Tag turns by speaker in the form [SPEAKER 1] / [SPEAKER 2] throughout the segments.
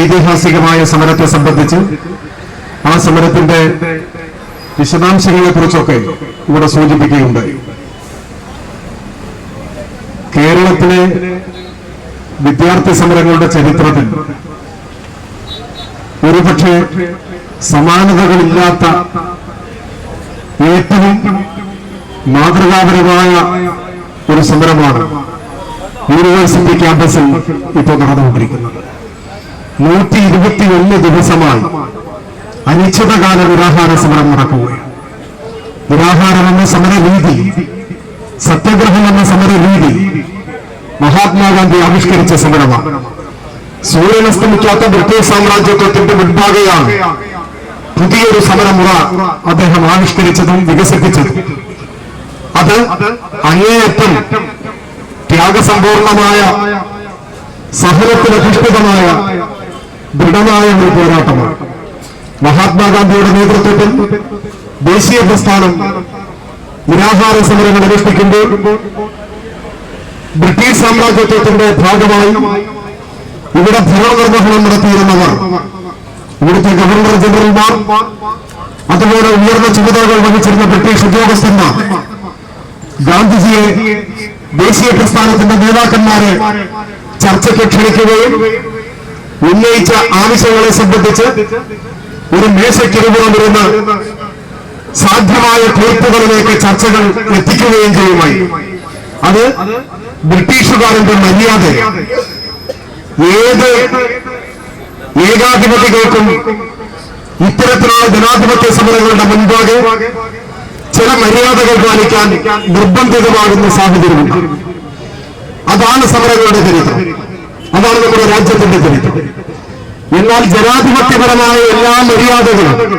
[SPEAKER 1] ഐതിഹാസികമായ സമരത്തെ സംബന്ധിച്ച് ആ സമരത്തിന്റെ വിശദാംശങ്ങളെ കുറിച്ചൊക്കെ ഇവിടെ സൂചിപ്പിക്കുകയുണ്ടായി കേരളത്തിലെ വിദ്യാർത്ഥി സമരങ്ങളുടെ ചരിത്രത്തിൽ ഒരുപക്ഷെ സമാനതകളില്ലാത്ത ഏറ്റവും മാതൃകാപരമായ ഒരു സമരമാണ് യൂണിവേഴ്സിറ്റി ക്യാമ്പസിൽ ഇപ്പോൾ നടന്നുകൊണ്ടിരിക്കുന്നത്. നൂറ്റി ഇരുപത്തിയൊന്ന് ദിവസമായി അനിശ്ചിതകാല നിരാഹാര സമരം നടക്കുകയാണ്. നിരാഹാരം എന്ന സമരരീതി സത്യഗ്രഹം എന്ന സമരരീതി മഹാത്മാഗാന്ധി ആവിഷ്കരിച്ച സമരമാണ്. സൂര്യനസ്തമിക്കാത്ത ബ്രിട്ടീഷ് സാമ്രാജ്യത്വത്തിന്റെ മുൻപാകെയാണ് പുതിയൊരു സമരമുറ അദ്ദേഹം ആവിഷ്കരിച്ചതും വികസിപ്പിച്ചതും. അത് അങ്ങേയറ്റം ത്യാഗസമ്പൂർണമായ സഹനത്തിനധിഷ്ഠിതമായ ദൃഢമായ ഒരു പോരാട്ടമാണ്. മഹാത്മാഗാന്ധിയുടെ നേതൃത്വത്തിൽ ദേശീയ പ്രസ്ഥാനം നിരാഹാര സമരങ്ങൾ അനുഷ്ഠിക്കുമ്പോൾ ബ്രിട്ടീഷ് സാമ്രാജ്യത്വത്തിന്റെ ഭാഗമായി ഇവിടെ ഭരണനിർവഹണം നടത്തിയിരുന്നവർ ഇവിടുത്തെ ഗവർണർ ജനറൽമാർ അതുപോലെ ഉയർന്ന ചുമതലകൾ വഹിച്ചിരുന്ന ബ്രിട്ടീഷ് ഉദ്യോഗസ്ഥന്മാർ ഗാന്ധിജിയെ ദേശീയ പ്രസ്ഥാനത്തിന്റെ നേതാക്കന്മാരെ ചർച്ചയ്ക്ക് ക്ഷണിക്കുകയും ഉന്നയിച്ച ആവശ്യങ്ങളെ സംബന്ധിച്ച് ഒരു മേശയ്ക്കിരുപുറമിരുന്ന് സാധ്യമായ തീർപ്പുകളിലേക്ക് ചർച്ചകൾ എത്തിക്കുകയും ചെയ്യുമായി. അത് ബ്രിട്ടീഷുകാരന്റെ മര്യാദ. ഏത് ഏകാധിപതികൾക്കും ഇത്തരത്തിലുള്ള ജനാധിപത്യ സമരങ്ങളുടെ മുൻപാകെ ചില മര്യാദകൾ പാലിക്കാൻ നിർബന്ധിതമാകുന്ന സാഹചര്യമുണ്ട്. അതാണ് സമരങ്ങളുടെ ചരിത്രം. അതാണ് നമ്മുടെ രാജ്യത്തിന്റെ ചരിത്രം എന്നാൽ ജനാധിപത്യപരമായ എല്ലാ മര്യാദകളും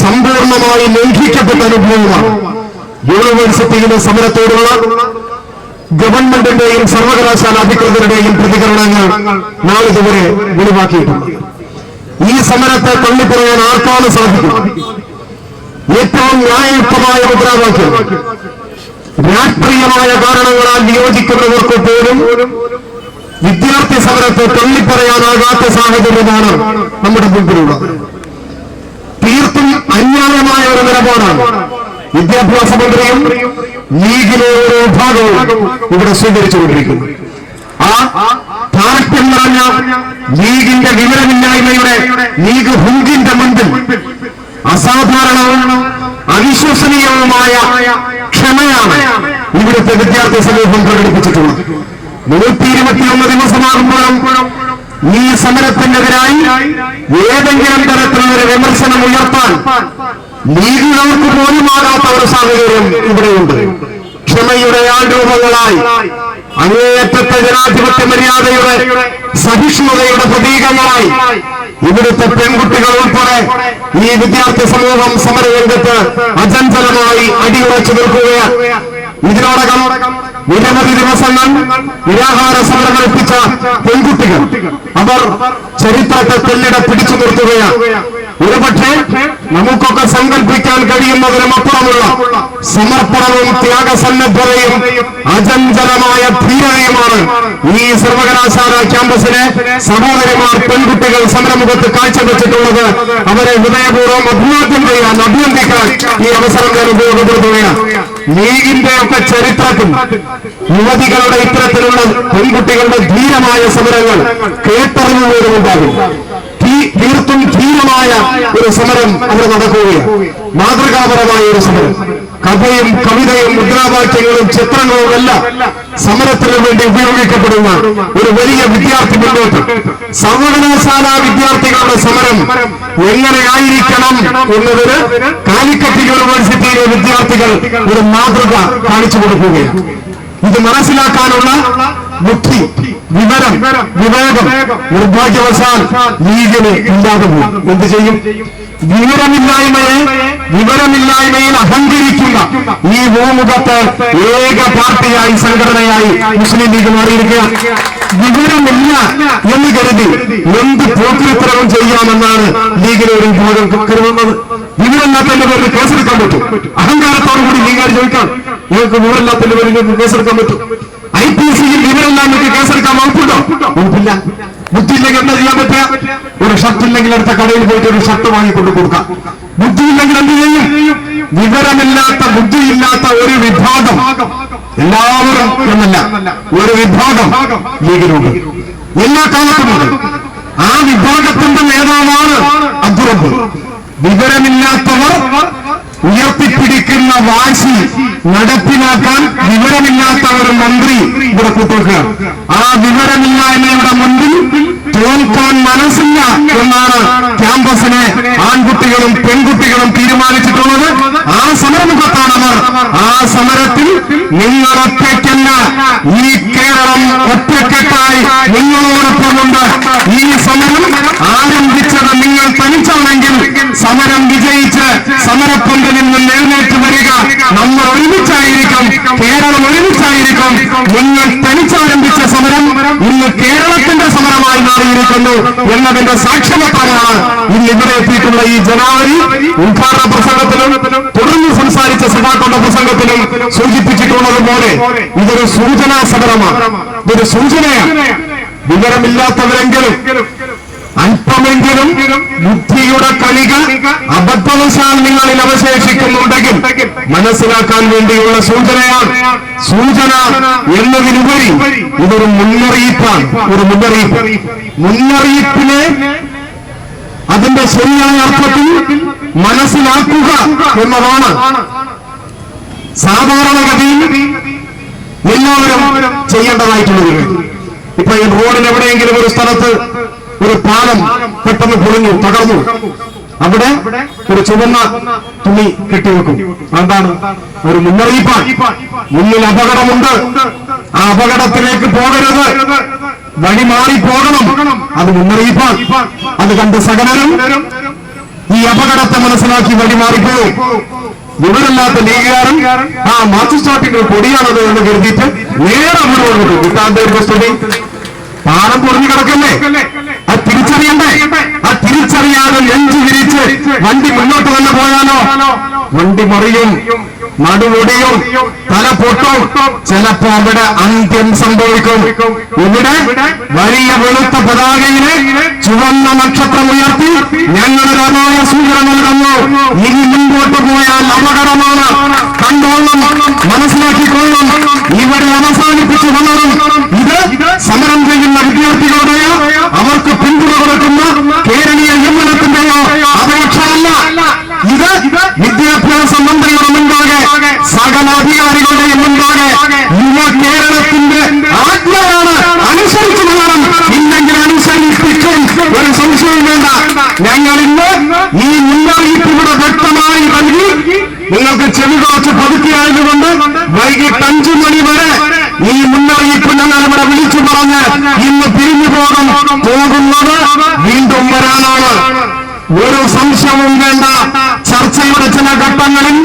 [SPEAKER 1] സമ്പൂർണമായി ലംഘിക്കപ്പെട്ട അനുഭവമാണ് യൂണിവേഴ്സിറ്റിയിലെ സമരത്തോടുള്ള ഗവൺമെന്റിന്റെയും സർവകലാശാല അധികൃതരുടെയും പ്രതികരണങ്ങൾ നാളിതുവരെ വെളിവാക്കിയിട്ടുണ്ട്. ഈ സമരത്തെ തള്ളിപ്പറയാൻ ആർക്കാണ് സാധിക്കും? ഏറ്റവും ന്യായയുക്തമായ മുദ്രാവാക്യം. രാഷ്ട്രീയമായ കാരണങ്ങളാൽ നിയോജിക്കുന്നവർക്ക് പോലും വിദ്യാർത്ഥി സമരത്തെ തള്ളിപ്പറയാനാകാത്ത സാഹചര്യമാണ് നമ്മുടെ മുമ്പിലുള്ളത്. തീർത്തും അന്യായമായ ഒരു നിലപാടാണ് വിദ്യാഭ്യാസ മന്ത്രിയും ലീഗിലെ ഓരോ വിഭാഗവും ഇവിടെ സ്വീകരിച്ചുകൊണ്ടിരിക്കുന്നു ആ താരത്യം നിറഞ്ഞ ലീഗിന്റെ വിവരമില്ലായ്മയുടെ ലീഗ് ഹുങ്കിന്റെ മുൻപിൽ അസാധാരണവും അവിശ്വസനീയവുമായ ക്ഷമയാണ് ഇവിടുത്തെ വിദ്യാർത്ഥി സമൂഹം പ്രകടിപ്പിച്ചിട്ടുള്ളത്. നൂറ്റി ഇരുപത്തിയൊന്ന് ദിവസമാകുമ്പോഴും ഈ സമരത്തിനെതിരായി ഏതെങ്കിലും തരത്തിലുള്ള വിമർശനം ഉയർത്താൻ ലീഗുകാർക്ക് പോലുമാകാത്ത ഒരു സാഹചര്യം ഇവിടെയുണ്ട്. ക്ഷമയുടെ ആൾരൂപങ്ങളായി അങ്ങേയറ്റത്തെ ജനാധിപത്യ മര്യാദയുടെ സഹിഷ്ണുതയുടെ പ്രതീകങ്ങളായി ഇവിടുത്തെ പെൺകുട്ടികൾ ഉൾപ്പെടെ ഈ വിദ്യാർത്ഥി സമൂഹം സമരരംഗത്ത് അചഞ്ചലമായി അടിയുറച്ചു നിൽക്കുകയാണ്. ഇതിനോടകം നിരവധി ദിവസങ്ങൾ നിരാഹാര സമരം ഏൽപ്പിച്ച പെൺകുട്ടികൾ. അവർ ചരിത്രത്തെ തെല്ലിട പിടിച്ചു നിർത്തുകയാണ്. ഒരുപക്ഷെ നമുക്കൊക്കെ സങ്കല്പിക്കാൻ കഴിയുന്നതിനും അപ്പുറമുള്ള സമർപ്പണവും ത്യാഗസന്നദ്ധതയും അചഞ്ചലമായ ധീരതയുമാണ് ഈ സർവകലാശാല ക്യാമ്പസിലെ സഹോദരിമാർ പെൺകുട്ടികൾ സമരമുഖത്ത് കാഴ്ചവെച്ചിട്ടുള്ളത്. അവരെ ഹൃദയപൂർവം അഭിവാദ്യം ചെയ്യാൻ അഭിനന്ദിക്കാൻ ഈ അവസരം ഞാൻ ഉപയോഗപ്പെടുത്തുകയാണ്. ലീഗിന്റെ ഒക്കെ ചരിത്രത്തിൽ യുവതികളുടെ ഇത്തരത്തിലുള്ള പെൺകുട്ടികളുടെ ധീരമായ സമരങ്ങൾ കേട്ടറിഞ്ഞു പോലും ഉണ്ടാകും തീർത്തും ധീരമായ ഒരു സമരം അവിടെ നടക്കുകയാണ്. മാതൃകാപരമായ ഒരു സമരം. കഥയും കവിതയും മുദ്രാവാക്യങ്ങളും ചിത്രങ്ങളും എല്ലാം സമരത്തിന് വേണ്ടി ഉപയോഗിക്കപ്പെടുന്ന ഒരു വലിയ വിദ്യാർത്ഥി മുന്നോട്ട്. സർവകലാശാല വിദ്യാർത്ഥികളുടെ സമരം എങ്ങനെയായിരിക്കണം എന്നതിന് കാലിക്കറ്റ് യൂണിവേഴ്സിറ്റിയിലെ വിദ്യാർത്ഥികൾ ഒരു മാതൃക കാണിച്ചു കൊടുക്കുകയാണ്. ഇത് മനസ്സിലാക്കാനുള്ള ബുദ്ധി വിവരം വിവേകം നിർഭാഗ്യവശാൽ ലീഗിന് പോകും എന്ത് ചെയ്യും? വിവരമില്ലായ്മയെ വിവരമില്ലായ്മയിൽ അഹങ്കരിക്കുന്ന ഈ ഭൂമുഖത്ത് ഏക പാർട്ടിയായി സംഘടനയായി മുസ്ലിം ലീഗ് മാറിയിരിക്കുകയാണ്. വിവരമില്ല എന്ന് കരുതി എന്ത് പോക്കിരിത്തരവും ചെയ്യാമെന്നാണ് ലീഗിലെ ഒരു വിഭാഗം കരുതുന്നത്. വിവരമില്ലാത്തതിന്റെ പേരിൽ കേസെടുക്കാൻ പറ്റും. അഹങ്കാരത്തോടു കൂടി ചോദിക്കാം നിങ്ങൾക്ക് വിവരമില്ലാത്തതിന്റെ പേരിൽ നിങ്ങൾക്ക് കേസെടുക്കാൻ പറ്റും. ഐ പി സിയിൽ നിങ്ങൾക്ക് കേസെടുക്കാൻ വകുപ്പുണ്ടോ? വകുപ്പില്ല. ബുദ്ധിയില്ലെങ്കിൽ എന്താ ചെയ്യാൻ പറ്റുക? ഒരു ഷർട്ട് ഇല്ലെങ്കിൽ അടുത്ത കടയിൽ പോയിട്ട് ഒരു ഷർട്ട് വാങ്ങിക്കൊണ്ട് കൊടുക്കാം. ബുദ്ധിയില്ലെങ്കിൽ എന്ത് ചെയ്യും? വിവരമില്ലാത്ത ബുദ്ധിയില്ലാത്ത ഒരു വിഭാഗം. എല്ലാവരും എന്നല്ല ഒരു വിഭാഗം ലീഗിലുണ്ട്. എല്ലാ കാലത്തുമുണ്ട് ആ വിഭാഗത്തിന്റെ നേതാവാണ് അബ്ദുറബ് വിവരമില്ലാത്തവർ ഉയർത്തിപ്പിടിക്കുന്ന വാശി നടപ്പിലാക്കാൻ വിവരമില്ലാത്ത ഒരു മന്ത്രി ഇവിടെ കൂട്ടുവെക്കുക ആ വിവരമില്ലായ്മയുടെ മുൻപിൽ തോൽക്കാൻ മനസ്സില്ല എന്നാണ് ക്യാമ്പസിനെ ആൺകുട്ടികളും പെൺകുട്ടികളും തീരുമാനിച്ചിട്ടുള്ളത്. ആ സമരമുഖത്താണ് അവർ. ആ സമരത്തിൽ നിങ്ങൾ ഒറ്റയ്ക്കല്ല ഈ കേരളം ഒറ്റക്കെട്ടായി നിങ്ങളോടൊപ്പമുണ്ട്. ഈ സമരം ആരംഭിച്ചത് നിങ്ങൾ തനിച്ചാണെങ്കിൽ സമരം വിജയിച്ച് സമരപ്പന്തലിൽ നിന്ന് എഴുന്നേറ്റ് വരിക. നമ്മൾ ഒരുമിച്ചായിരിക്കും കേരളം ഒരുമിച്ചായിരിക്കും. നിങ്ങൾ തനിച്ചാരംഭിച്ച സമരം ഇന്ന് കേരളത്തിന്റെ സമരമായി മാറിയിരിക്കുന്നു എന്നതിന്റെ സാക്ഷ്യപത്രമാണ് ഇന്ന് ഇവിടെ എത്തിയിട്ടുള്ള ഈ ജനുവരി ഉദ്ഘാടന പ്രസംഗത്തിലും തുടർന്ന് സംസാരിച്ച സഭാക്കളുടെ പ്രസംഗത്തിലും സൂചിപ്പിച്ചിട്ടുള്ളത് പോലെ ഇതൊരു സൂചനാ സമരമാണ്. ഇതൊരു സൂചനയാണ്. വിവരമില്ലാത്തവരെങ്കിലും അല്പമെങ്കിലും ബുദ്ധിയുടെ കണിക അബദ്ധവശാൽ നിങ്ങളിൽ അവശേഷിക്കുന്നുണ്ടെങ്കിൽ മനസ്സിലാക്കാൻ വേണ്ടിയുള്ള സൂചനയാണ്. സൂചന എന്നതിനുപരി ഇതൊരു മുന്നറിയിപ്പാണ്. ഒരു മുന്നറിയിപ്പ്. മുന്നറിയിപ്പിനെ അതിന്റെ ശരിയായ അർത്ഥത്തിൽ മനസ്സിലാക്കുക എന്നതാണ്. സാധാരണഗതിയിൽ എല്ലാവരും ചെയ്യേണ്ടതായിട്ടുള്ളത്. ഇപ്പൊ ഈ റോഡിൽ എവിടെയെങ്കിലും ഒരു സ്ഥലത്ത് ഒരു പാലം പെട്ടെന്ന് പൊളിഞ്ഞു തകർന്നു. അവിടെ ഒരു ചുവന്ന തുണി കെട്ടിവെക്കും. അതാണ് ഒരു മുന്നറിയിപ്പാണ്. മുന്നിൽ അപകടമുണ്ട്. ആ അപകടത്തിലേക്ക് പോകരുത്. വഴി മാറി പോകണം. അത് മുന്നറിയിപ്പാണ്. അത് കണ്ട് സകലരും ഈ അപകടത്തെ മനസ്സിലാക്കി വഴി മാറിപ്പോകും വിവരമില്ലാത്ത ലീഗുകാരൻ ആ മാർച്ച് സ്റ്റാർട്ടിംഗ് പൊടിയാണത് എന്ന് കരുതിയിട്ട് നേരെ അങ്ങോട്ട് കിട്ടാൻ കിട്ടാന്റെ സ്തുതി പാലം പൊറിഞ്ഞു കിടക്കല്ലേ? അത് തിരിച്ചറിയണ്ടേ? ആ തിരിച്ചറിയാതെ നെഞ്ചു തിരിച്ച് വണ്ടി മുന്നോട്ട് തന്നെ പോയാലോ? വണ്ടി മറിയും നടുമുടിയും തല പൊട്ടും. ചിലപ്പോ അവിടെ അന്ത്യം സംഭവിക്കും. ഇവിടെ വലിയ വെളുത്ത പതാകയിൽ ചുവന്ന നക്ഷത്രം ഉയർത്തി ഞങ്ങളുടെ അനായ സൂചന നൽകുന്നു. ഇനി മുൻപോട്ട് പോയാൽ അപകടമാണ്. കണ്ടോളം മനസ്സിലാക്കിക്കൊള്ളും ഇവിടെ അവസാനിപ്പിച്ചു വളരും ഇത് സമരം ചെയ്യുന്ന വിദ്യാർത്ഥികളുടെയോ അവർക്ക് പിന്തുണ കൊടുക്കുന്ന കേരളീയ യുവനത്തിന്റെയോ അപേക്ഷയല്ല ഇത് വിദ്യാഭ്യാസ മന്ത്രിയുടെ മുൻപാകെ സകല അധികാരികളുടെയും മുൻപാകെ യുവ കേരളത്തിന്റെ ആജ്ഞയാണ് അനുസരിച്ചു പോകണം ഇല്ലെങ്കിൽ അനുസരിപ്പിക്കും ഒരു സംശയം വേണ്ട. ഞങ്ങൾ ഇന്ന് ഈ മുന്നറിയിപ്പ് ഇവിടെ വ്യക്തമായി നൽകി. നിങ്ങൾക്ക് ചെവി കുറച്ച് പതുക്കിയായതുകൊണ്ട് വൈകിട്ട് അഞ്ചു മണി വരെ ഈ മുന്നറിയിപ്പ് ഞങ്ങൾ ഇവിടെ വിളിച്ചു പറഞ്ഞ് ഇന്ന് പിരിഞ്ഞു പോകും. പോകുന്നത് വീണ്ടും വരാനാണ്. ഒരു സംശയവും വേണ്ട. ചർച്ചയുടെ ചില ഘട്ടങ്ങളിൽ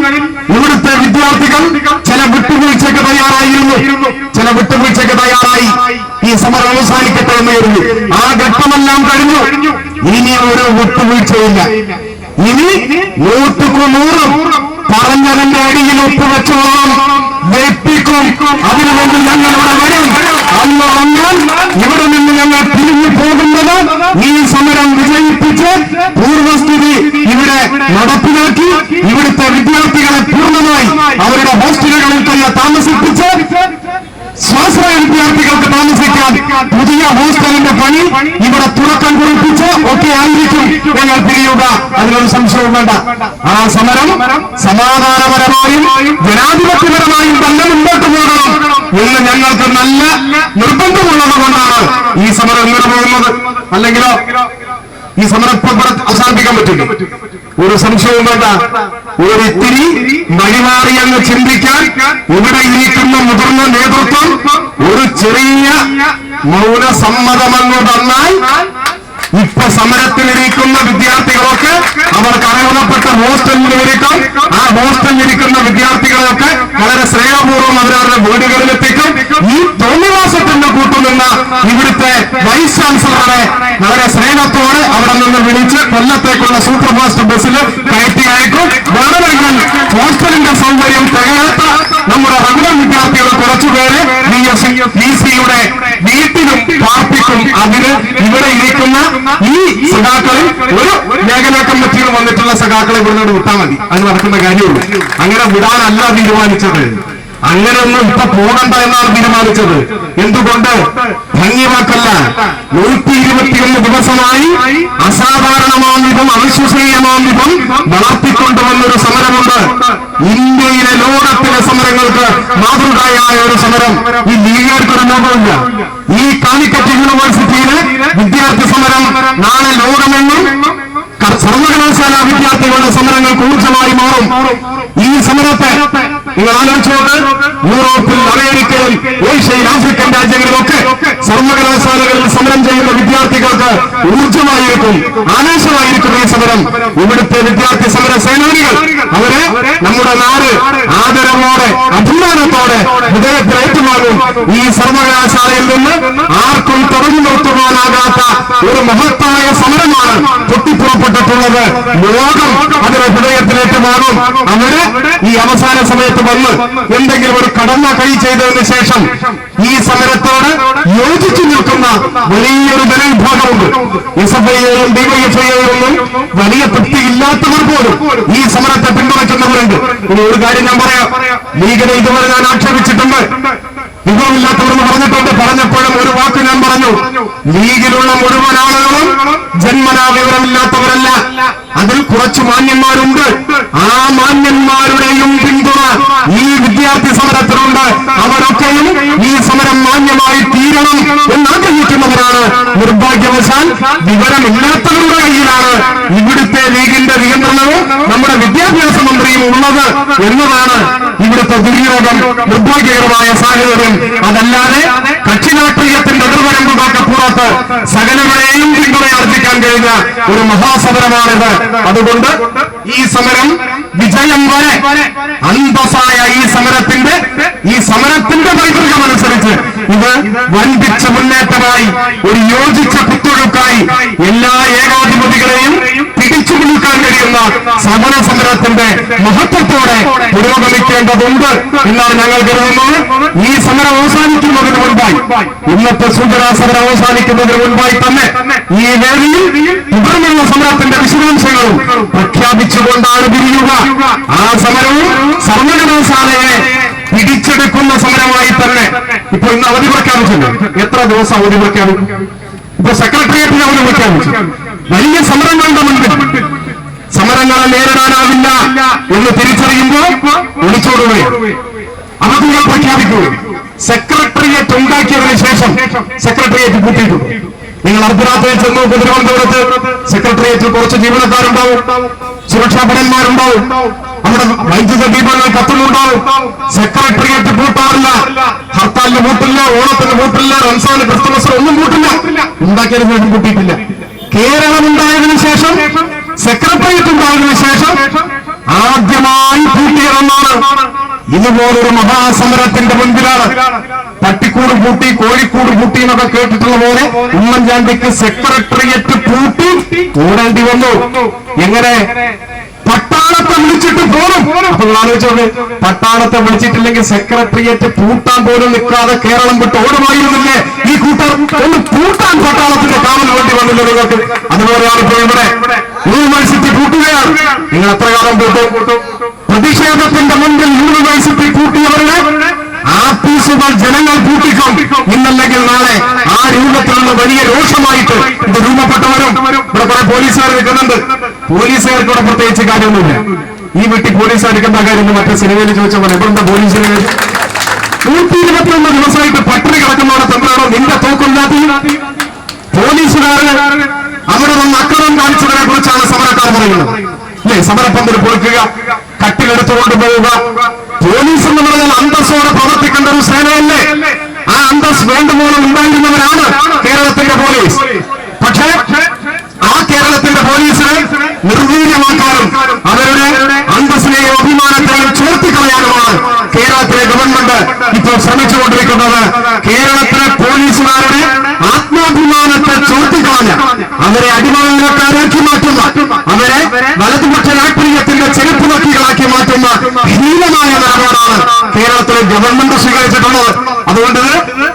[SPEAKER 1] ഇവിടുത്തെ വിദ്യാർത്ഥികൾ ചില വിട്ടുവീഴ്ചയ്ക്ക് തയ്യാറായിരുന്നു. ചില വിട്ടുവീഴ്ചയ്ക്ക് തയ്യാറായി. ഈ സമരം അവസാനിക്കട്ടെ എന്നായിരുന്നു ആ ഘട്ടമെല്ലാം കഴിഞ്ഞു. ഇനി ഒരു വിട്ടുവീഴ്ചയില്ല. ഇനി നൂറ്റുക്കു നൂറും പറഞ്ഞതിന്റെ അടിയിൽ ഒപ്പുവെച്ചോളം. വെപ്പിക്കും അതിനുവേണ്ടി ഞങ്ങൾ ഇവിടെ വരും അന്ന് വന്നാൽ ഇവിടെ നിന്ന് ഞങ്ങൾ പിരിഞ്ഞു പോകുന്നത് ഈ സമരം വിജയിപ്പിച്ച് പൂർവസ്ഥിതി ഇവിടെ നടപ്പിലാക്കി ഇവിടുത്തെ വിദ്യാർത്ഥികളെ പൂർണമായി അവരുടെ ഹോസ്റ്റലുകളിൽ തന്നെ താമസിപ്പിച്ച് സ്വാശ്രയ വിദ്യാർത്ഥികൾക്ക് താമസിക്കാൻ പുതിയ ഹോസ്റ്റലിന്റെ പണി ഇവിടെ തുറക്കം കുറിപ്പിച്ച് ഒക്കെ ആയിരിക്കും. ഞങ്ങൾ പിരിയുക. അതിനൊരു സംശയവും വേണ്ട. ആ സമരം സമാധാനപരമായും ജനാധിപത്യപരമായും തന്നെ മുമ്പോട്ട് പോകണം. എന്ന് ഞങ്ങൾക്ക് നല്ല നിർബന്ധമുള്ളത് കൊണ്ടാണ് ഈ സമരം ഇങ്ങനെ പോകുന്നത്. അല്ലെങ്കിലോ? ഈ സമരം അവസാനിപ്പിക്കാൻ പറ്റില്ല ഒരു സംശയവും വേണ്ട. ഒരു ഇത്തിരി എന്ന് ചിന്തിക്കാൻ ഇവിടെ ഇരിക്കുന്ന മുതിർന്ന നേതൃത്വം ഒരു ചെറിയ മൗന സമ്മതമങ്ങ് തന്നാൽ ഇപ്പൊ സമരത്തിലിരിക്കുന്ന വിദ്യാർത്ഥികളൊക്കെ അവർക്ക് അർഹതപ്പെട്ട ഹോസ്റ്റലിലിരിക്കും ആ ഹോസ്റ്റലിൽ ഇരിക്കുന്ന വിദ്യാർത്ഥികളൊക്കെ വളരെ സ്നേഹപൂർവം അവരവരുടെ വീടുകളിലെത്തിക്കും. ഈ തോന്നിവാസത്തിന്റെ കൂട്ടുനിന്ന ഇവിടുത്തെ വൈസ് വളരെ സ്നേഹത്തോടെ അവിടെ നിന്ന് വിളിച്ച് കൊല്ലത്തേക്കുള്ള സൂപ്പർ ഫാസ്റ്റ് ബസ്സിൽ കയറ്റി അയക്കും വേണമെങ്കിൽ ഹോസ്റ്റലിന്റെ സൗകര്യം തികയാത്ത നമ്മുടെ റെഗുലർ വിദ്യാർത്ഥികൾ കുറച്ചുപേരെ ബി എസ് ബി സിയുടെ വീട്ടിലും പാർട്ടിക്കും അതിന് ഇവിടെ ഇവിടെ ഇരിക്കുന്ന ഈ സഖാക്കളിൽ ഒരു മേഖലാ കമ്മിറ്റിയിൽ വന്നിട്ടുള്ള സഖാക്കളെ ഇവിടെ വിട്ടാൽ മതി. അത് നടക്കുന്ന കാര്യമുള്ളൂ അങ്ങനെ വിടാനല്ല തീരുമാനിച്ചത്. അങ്ങനെയൊന്നും ഇപ്പൊ പോകണ്ട എന്നാണ് തീരുമാനിച്ചത്. എന്തുകൊണ്ട്? ഭംഗിവാക്കല്ല. നൂറ്റി ഇരുപത്തിയൊന്ന് ദിവസമായി അസാധാരണമാം വിധം അവിശ്വസനീയമാം വിധം വളർത്തിക്കൊണ്ടുവന്നൊരു സമരമുണ്ട്. ഇന്ത്യയിലെ ലോകത്തിലെ സമരങ്ങൾക്ക് മാതൃകയായ ഒരു സമരം. ഈ ലീഗർക്കൊരു ലോകമില്ല ഈ കാലിക്കറ്റ് യൂണിവേഴ്സിറ്റിയിലെ വിദ്യാർത്ഥി സമരം നാളെ ലോകമെന്നും സർവകലാശാല വിദ്യാർത്ഥികളുടെ സമരങ്ങൾ ഊർജമായി മാറും. ഈ സമരത്തെ നിങ്ങൾ ആലോചിച്ച് നോക്ക്. യൂറോപ്പിൽ അമേരിക്കയിൽ ഏഷ്യയിൽ ആഫ്രിക്കൻ രാജ്യങ്ങളിലൊക്കെ സർവകലാശാലകളിൽ സമരം ചെയ്യുന്ന വിദ്യാർത്ഥികൾക്ക് ഊർജമായിരിക്കും ആവേശമായിരിക്കും ഈ സമരം. ഇവിടുത്തെ വിദ്യാർത്ഥി സമര സേനാനികൾ അവരെ നമ്മുടെ നാട് ആദരവോടെ അഭിമാനത്തോടെ ഹൃദയത്തിൽ ഏറ്റുമാകും. ഈ സർവകലാശാലയിൽ നിന്ന് ആർക്കും തുറന്നു നിർത്തുവാനാകാത്ത ഒരു മഹത്തായ സമരമാണ് പൊട്ടിപ്പുറപ്പെട്ടിട്ടുള്ളത് ലോകം അതിനെ ഹൃദയത്തിലേറ്റുമാകും അവർ ഈ അവസാന സമയത്ത് വന്ന് എന്തെങ്കിലും ഒരു കടന്ന കൈ ചെയ്തതിന് ശേഷം ഈ സമരത്തോട് യോജിച്ചു നിൽക്കുന്ന വലിയൊരു ജനവിഭാഗമുണ്ട് എസ് എഫ് ഐയെയും ഡിവൈഎഫ്ഐയെയൊന്നും വലിയ തൃപ്തിയില്ലാത്തവർ പോലും ഈ സമരത്തെ പിന്തുണയ്ക്കുന്നവരുണ്ട്. ഇനി ഒരു കാര്യം ഞാൻ പറയാം. ലീഗിനെ ഇതുവരെ ഞാൻ ആക്ഷേപിച്ചിട്ടുണ്ട്. വിഭവമില്ലാത്തവരെന്ന് പറഞ്ഞിട്ടുണ്ട്. പറഞ്ഞപ്പോഴും ഒരു വാക്ക് ഞാൻ പറഞ്ഞു. ലീഗിലുള്ള മുഴുവൻ ആളുകളും ജന്മനാ വിവരമില്ലാത്തവരല്ല. അതിൽ കുറച്ച് മാന്യന്മാരുണ്ട്. ആ മാന്യന്മാരുടെയും പിന്തുണ ഈ വിദ്യാർത്ഥി സമരത്തിലുണ്ട് അവരൊക്കെയും ഈ സമരം മാന്യമായി തീരണം എന്നാഗ്രഹിക്കുന്നവരാണ് നിർഭാഗ്യവശാൽ വിവരമില്ലാത്തവരുടെ കയ്യിലാണ് ഇവിടുത്തെ ലീഗിന്റെ നിയന്ത്രണവും നമ്മുടെ വിദ്യാഭ്യാസ മന്ത്രിയും ഉള്ളത് എന്നതാണ് ഇവിടുത്തെ ദുര്യോഗം നിർഭാഗ്യകരമായ സാഹചര്യം. അതല്ലാതെ കക്ഷി രാഷ്ട്രീയത്തിന്റെ അതിർവരമ്പുകൾക്ക് പുറത്ത് സകലവരെയും പിന്തുണ ആർജിക്കാൻ കഴിഞ്ഞ ഒരു മഹാസമരമാണിത്. അതുകൊണ്ട് ഈ സമരം വിജയം വരെ അന്തസായ ഈ സമരത്തിന്റെ ഈ സമരത്തിന്റെ പൈതൃകം അനുസരിച്ച് ഇത് വൻപിച്ച മുന്നേറ്റമായി ഒരു യോജിച്ച കുത്തൊഴുക്കായി എല്ലാ ഏകാധിപതികളെയും പിടിച്ചു നിൽക്കാൻ കഴിയുന്ന സമര സമരത്തിന്റെ മഹത്വത്തോടെ പുരോഗമിക്കേണ്ടതുണ്ട് എന്നാണ് ഞങ്ങൾ കരുതുന്നത്. ഈ സമരം അവസാനിക്കുന്നതിന് മുൻപായി. ഇന്നത്തെ സൂചനാ സമരം അവസാനിക്കുന്നതിന് മുൻപായി തന്നെ ഈ വേദിയിൽ തുടർന്നുള്ള സമരത്തിന്റെ വിശദാംശങ്ങളും പ്രഖ്യാപിച്ചുകൊണ്ടാണ് പിരിയുക. ആ സമരവും സർവകലാശാലയെ പിടിച്ചെടുക്കുന്ന സമരമായി തന്നെ ഇപ്പൊ ഇന്ന് അവധി പ്രഖ്യാപിച്ചല്ലോ? എത്ര ദിവസം അവധി പ്രഖ്യാപിക്കും ഇപ്പൊ സെക്രട്ടേറിയറ്റിന് അവധി പ്രഖ്യാപിച്ചു. വലിയ സമരങ്ങളുടെ മുൻപിൽ. സമരങ്ങളെ നേരിടാനാവില്ല എന്ന് തിരിച്ചറിയുമ്പോൾ തിരിച്ചറിയുമ്പോ ഒളിച്ചോടുകയും പ്രഖ്യാപിക്കൂ. സെക്രട്ടറിയേറ്റ് ഉണ്ടാക്കിയതിന് ശേഷം സെക്രട്ടേറിയറ്റ് കൂട്ടിയിട്ടുണ്ട് നിങ്ങൾ അർദ്ധരാത്രിയിൽ ചെന്ന് തിരുവനന്തപുരത്ത് സെക്രട്ടേറിയറ്റിൽ കുറച്ച് ജീവനക്കാരുണ്ടാവും. സുരക്ഷാ ഭടന്മാരുണ്ടാവും അവിടെ വൈദ്യുത ദീപങ്ങൾ കത്തുന്നുണ്ടാവും. സെക്രട്ടേറിയറ്റ് കൂട്ടാറില്ല. ഹർത്താലിന് കൂട്ടില്ല ഓണത്തിന് കൂട്ടില്ല റംസാന് ക്രിസ്തുമസിന് ഒന്നും കൂട്ടില്ല. ഉണ്ടാക്കിയതിനു ശേഷം കൂട്ടിയിട്ടില്ല. കേരളം ഉണ്ടായതിനു ശേഷം സെക്രട്ടേറിയറ്റ് ഉണ്ടായതിനു ശേഷം ആദ്യമായി പൂട്ടിയതെന്നാണ് ഇതുപോലൊരു മഹാസമരത്തിന്റെ മുൻപിലാണ് പട്ടിക്കൂട് പൂട്ടി കോഴിക്കൂട് പൂട്ടി എന്നൊക്കെ കേട്ടിട്ടുള്ള പോലെ ഉമ്മൻചാണ്ടിക്ക് സെക്രട്ടേറിയറ്റ് പൂട്ടി കൂടേണ്ടി വന്നു. എങ്ങനെ? പട്ടാളത്തെ വിളിച്ചിട്ട് പോലും. അപ്പൊ നിങ്ങൾ പട്ടാളത്തെ വിളിച്ചിട്ടില്ലെങ്കിൽ സെക്രട്ടേറിയറ്റ് പൂട്ടാൻ പോലും നിൽക്കാതെ കേരളം വിട്ട് ഓടുമായിരുന്നില്ലേ? ഈ കൂട്ടർ ഒന്ന് പൂട്ടാൻ പട്ടാളത്തിന്റെ കാവൽ വേണ്ടി വന്നില്ല നിങ്ങൾക്ക്? അതുപോലെയാണ് ഇപ്പോൾ ഇവിടെ. യൂണിവേഴ്സിറ്റി പൂട്ടുകയാണ്. നിങ്ങൾ എത്ര കാലം പൂട്ടും? പ്രതിഷേധത്തിന്റെ മുമ്പിൽ യൂണിവേഴ്സിറ്റി കൂട്ടിയവരുടെ ആപ്പീസുകൾ ജനങ്ങൾ കൂട്ടിക്കും ഇന്നല്ലെങ്കിൽ നാളെ ആ രൂപത്തിലുള്ള വലിയ രോഷമായിട്ട് ഇത് രൂപപ്പെട്ടവരും ഇവിടെ കുറെ പോലീസുകാർ നിൽക്കുന്നുണ്ട്. പോലീസുകാർക്ക് ഇവിടെ പ്രത്യേകിച്ച് കാര്യമൊന്നുമില്ല. ഈ വീട്ടിൽ പോലീസ് എന്താ കാര്യം മറ്റേ സിനിമയിൽ ചോദിച്ച പോലെ ഇവിടെ എന്താ നൂറ്റി ഇരുപത്തിയൊന്ന് ദിവസമായിട്ട് പട്ടിണി കിടക്കുന്നവരെ തമ്മിലാണോ നിന്റെ തോക്കുണ്ടാക്കി? പോലീസുകാർ അവിടെ നിന്ന് അക്രമം കാണിച്ചതിനെ കുറിച്ചാണ് സമരക്കാർ പറയുന്നത്. അല്ലേ? സമരപ്പന്തൽ പൊളിക്കുക കട്ടിലെടുത്തുകൊണ്ട് പോവുക. പോലീസ് എന്ന് പറഞ്ഞാൽ അന്തസ്സോടെ പ്രവർത്തിക്കേണ്ട ഒരു സേനയല്ലേ? ആ അന്തസ് വേണ്ടുമോളം ഉണ്ടായിരുന്നവരാണ് കേരളത്തിന്റെ പോലീസ്. പക്ഷേ ആ കേരളത്തിന്റെ പോലീസിനെ നിർവീര്യമാക്കാനും അവരുടെ അന്തസ്സിനെയും അഭിമാനത്തെയും ചോർത്തിക്കളയാനുമാണ് കേരളത്തിലെ ഗവൺമെന്റ് ഇപ്പോൾ ശ്രമിച്ചുകൊണ്ടിരിക്കുന്നത്. കേരളത്തിലെ പോലീസുകാരുടെ ആത്മാഭിമാനത്തെ ചോർത്തിക്കളഞ്ഞ അവരെ അടിമകാരാക്കി ഹീനമായ നിലപാടാണ് കേരളത്തിലെ ഗവൺമെന്റ് സ്വീകരിച്ചിട്ടുള്ളത്. അതുകൊണ്ട്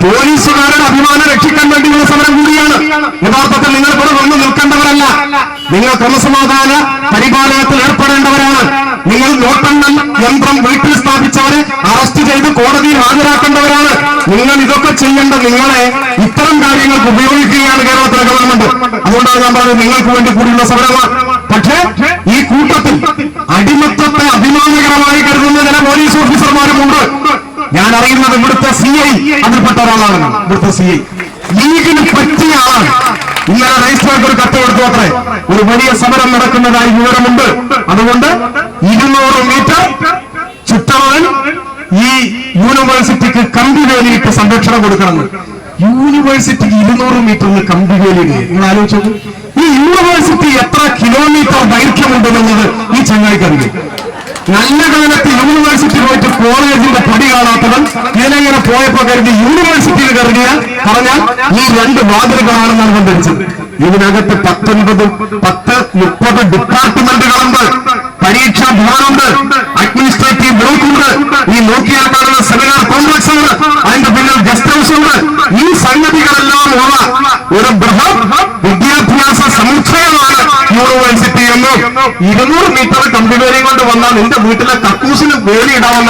[SPEAKER 1] പോലീസുകാരുടെ അഭിമാനം രക്ഷിക്കാൻ വേണ്ടിയുള്ള സമരം കൂടിയാണ്. യഥാർത്ഥത്തിൽ നിങ്ങൾ ഇവിടെ വന്നു നിൽക്കേണ്ടവരല്ല. നിങ്ങൾ ക്രമസമാധാന പരിപാലനത്തിൽ ഏർപ്പെടേണ്ടവരാണ്. നിങ്ങൾ നോട്ടെണ്ണൽ യന്ത്രം വീട്ടിൽ സ്ഥാപിച്ചവരെ അറസ്റ്റ് ചെയ്ത് കോടതിയിൽ ഹാജരാക്കേണ്ടവരാണ്. നിങ്ങൾ ഇതൊക്കെ ചെയ്യേണ്ട നിങ്ങളെ ഇത്തരം കാര്യങ്ങൾക്ക് ഉപയോഗിക്കുകയാണ് കേരളത്തിലെ ഗവൺമെന്റ് അതുകൊണ്ടാണ് ഞാൻ പറഞ്ഞത് നിങ്ങൾക്ക് വേണ്ടി കൂടിയുള്ള സമരമാണ്. പക്ഷേ ഈ കൂട്ടത്തിൽ അടിമത്തത്തെ ചില പോലീസ് ഞാൻ അറിയുന്നത് ഇവിടുത്തെ സി ഐ അതിൽപ്പെട്ട ഒരാളാണ്. ഇവിടുത്തെ സി ഐ ലീഗിന് പറ്റിയ ആളാണ്. ഇന്നലെ രജിസ്ട്രാർക്ക് ഒരു കത്ത് കൊടുത്തു അത്രേ. ഒരു വലിയ സമരം നടക്കുന്നതായി വിവരമുണ്ട്. അതുകൊണ്ട് ഇരുന്നൂറ് മീറ്റർ ചുറ്റളവിൽ ഈ യൂണിവേഴ്സിറ്റിക്ക് കമ്പി വേലിയിട്ട് സംരക്ഷണം കൊടുക്കണം. യൂണിവേഴ്സിറ്റിക്ക് ഇരുന്നൂറ് മീറ്ററിന് കമ്പിവേലിയിടുക നിങ്ങൾ ആലോചിച്ചു. ഈ യൂണിവേഴ്സിറ്റി എത്ര കിലോമീറ്റർ ദൈർഘ്യമുണ്ടെന്നുള്ളത് ഈ ചങ്ങായിക്കറിയും നല്ല കാലത്ത് യൂണിവേഴ്സിറ്റി പോയിട്ട് കോളേജിന്റെ പടി കാണാത്തവൻ ഇങ്ങനെ പോയപ്പോ കരുതി യൂണിവേഴ്സിറ്റിയിൽ കരുതിയ പറഞ്ഞാൽ ഈ രണ്ട് വാതിലുകളാണെന്നാണ് കണ്ടുപിടിച്ചത് ഇതിനകത്ത് പത്തൊൻപത് പത്ത് മുപ്പത് ഡിപ്പാർട്ട്മെന്റുകളുണ്ട് പരീക്ഷാ ഭവനുണ്ട് അഡ്മിനിസ്ട്രേറ്റീവ് ബ്ലോക്ക് ഉണ്ട്. ഈ നോക്കിയാൽ ഇരുന്നൂറ് മീറ്റർ കമ്പിവേലി കൊണ്ട് വന്നാൽ നിന്റെ വീട്ടിലെ കക്കൂസിന് വേലിയിടാമെന്ന്